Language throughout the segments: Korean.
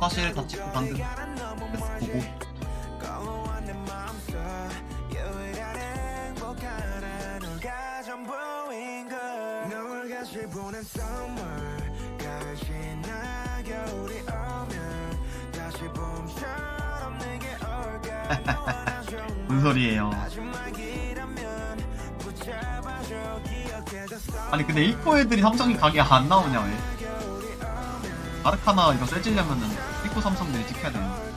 사실 다 찍고 간듯 그래서 보고. 뭔 소리예요? 아니 근데 이코 애들이 삼성이 가게 안 나오냐 왜? 아르카나 이거 세지려면은 이코 삼성들이 찍혀야 되는데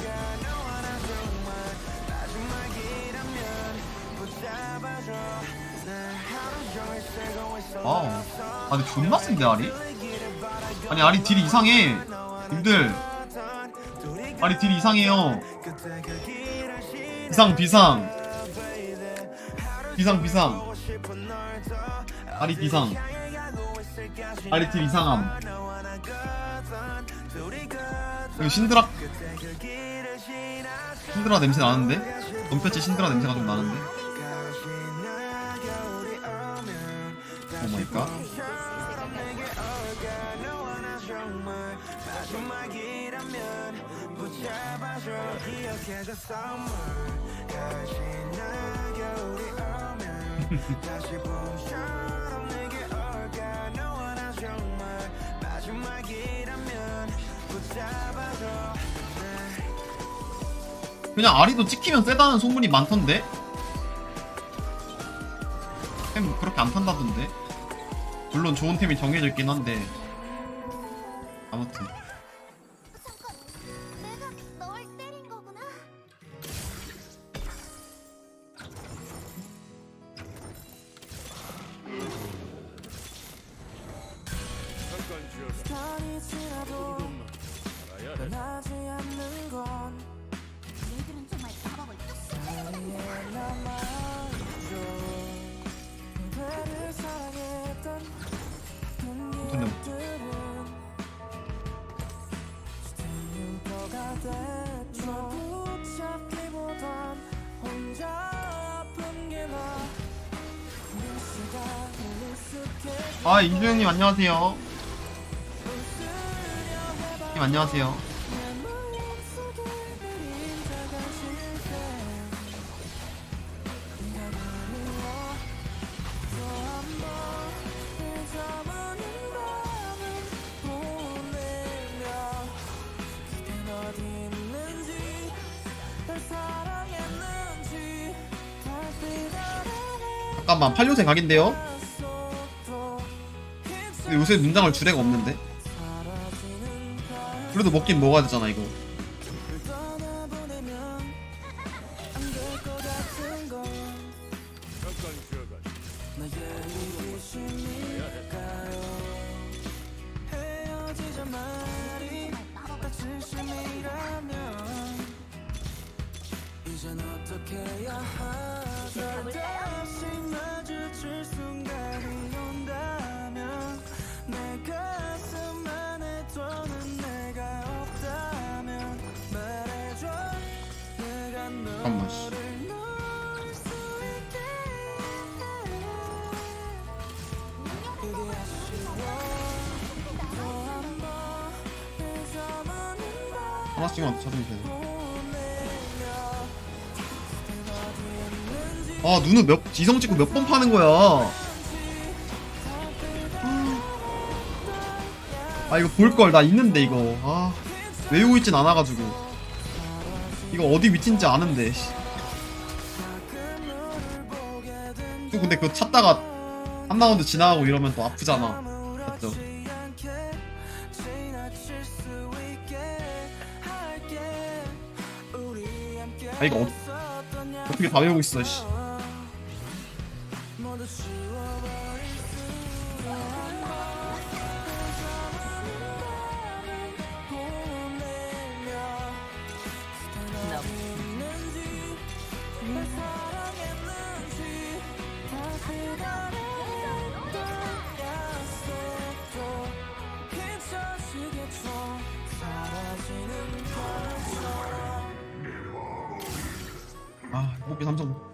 와우. 아니 존나 센데 아리? 아니 아리 딜이 이상해. 님들. 아리 딜이 이상해요. 비상 비상. 비상 비상. 아리 비상. 아리 딜 이상함 여기 신드라 신드라 냄새 나는데? 원패치 신드라 냄새가 좀 나는데? 오마이갓 그냥 아리도 찍히면 세다는 소문이 많던데? 템 그렇게 안 탄다던데? 물론 좋은 템이 정해져 있긴 한데 아무튼 변하지 않는 건 아 임주영님 안녕하세요. 님 안녕하세요 잠깐만 8요새 각인데요? 근데 요새 문장을 줄 애가 없는데? 그래도 먹긴 먹어야 되잖아 이거 이젠 어떻게 해야 하자 잠깐만, 씨. 하나씩만 찾으면 되네 아 눈을 몇 지성 찍고 몇 번 파는 거야? 아 이거 볼 걸. 나 있는데 이거. 아 외우고 있진 않아가지고 이거 어디 위치인지 아는데 씨. 또 근데 그거 찾다가 한 라운드 지나가고 이러면 또 아프잖아 맞죠? 아 이거 어, 어떻게 다 외우고 있어 씨. 아 호비 삼성